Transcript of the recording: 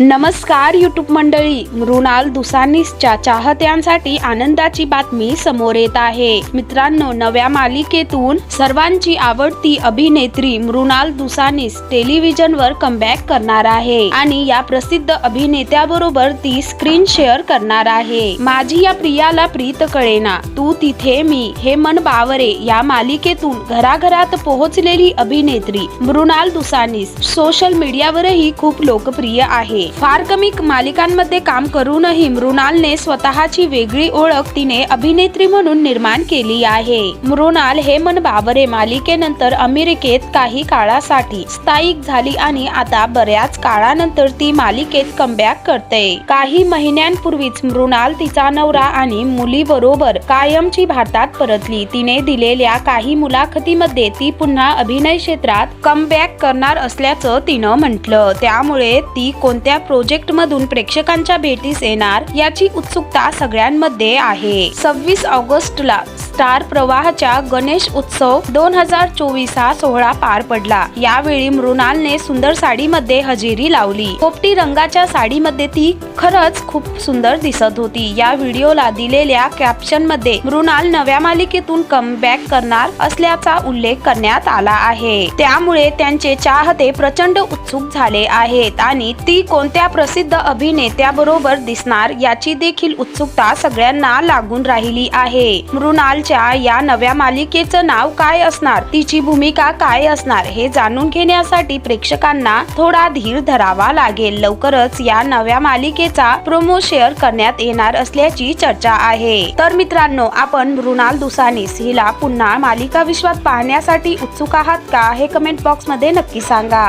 नमस्कार युट्यूब मंडळी. मृणाल दुसानीसच्या चाहत्यांसाठी आनंदाची बातमी समोर येत आहे. मित्रांनो नव्या मालिकेतून सर्वांची आवडती अभिनेत्री मृणाल दुसानीस टेलिव्हिजनवर कमबॅक करणार आहे आणि या प्रसिद्ध अभिनेत्याबरोबर ती स्क्रीन शेअर करणार आहे. माझी या प्रियाला प्रीत कळेना. तू तिथे मी. हे मन बावरे या मालिकेतून घराघरात पोहोचलेली अभिनेत्री मृणाल दुसानीस सोशल मीडियावरही खूप लोकप्रिय आहे. फार कमी मालिकांमध्ये काम करूनही मृणालने स्वतःची वेगळी ओळख तिने अभिनेत्री म्हणून निर्माण केली आहे. मृणाल हे मन बाबरे मालिकेनंतर अमेरिकेत काही काळासाठी स्थायिक झाली आणि आता बऱ्याच काळानंतर ती मालिकेत कमबॅक करते. काही महिन्यांपूर्वीच मृणाल तिचा नवरा आणि मुलीबरोबर कायमची भारतात परतली. तिने दिलेल्या काही मुलाखतीमध्ये ती पुन्हा अभिनय क्षेत्रात कमबॅक करणार असल्याचं तिनं म्हटलं. त्यामुळे ती कोणत्या प्रोजेक्ट मधून प्रेक्षकांच्या भेटीस येणार याची उत्सुकता सगळ्यांमध्ये आहे. सव्वीस ऑगस्टला स्टार प्रवाहाच्या गणेश उत्सव दोन हजार चोवीस हा सोहळा पार पडला. यावेळी मृणालने सुंदर साडीमध्ये हजेरी लावली. पोपटी रंगाच्या साडीमध्ये ती खरंच खूप सुंदर दिसत होती. या व्हिडिओला दिलेल्या कॅप्शनमध्ये मृणाल नव्या मालिकेतून कमबॅक करणार असल्याचा उल्लेख करण्यात आला आहे. त्यामुळे त्यांचे चाहते प्रचंड उत्सुक झाले आहेत आणि ती कोणत्या प्रसिद्ध अभिनेत्याबरोबर दिसणार याची देखील उत्सुकता सगळ्यांना लागून राहिली आहे. मृणाल यांच्या या नव्या मालिकेचं नाव काय असणार? तिची भूमिका काय असणार? हे जाणून घेण्यासाठी प्रेक्षकांना थोडा धीर धरावा लागेल. लवकरच या नव्या मालिकेचा प्रोमो शेअर करण्यात येणार असल्याची चर्चा आहे. तर मित्रांनो आपण मृणाल दुसानीस हिला पुन्हा मालिका विश्वात पाहण्यासाठी उत्सुक आहात का? हे कमेंट बॉक्समध्ये नक्की सांगा.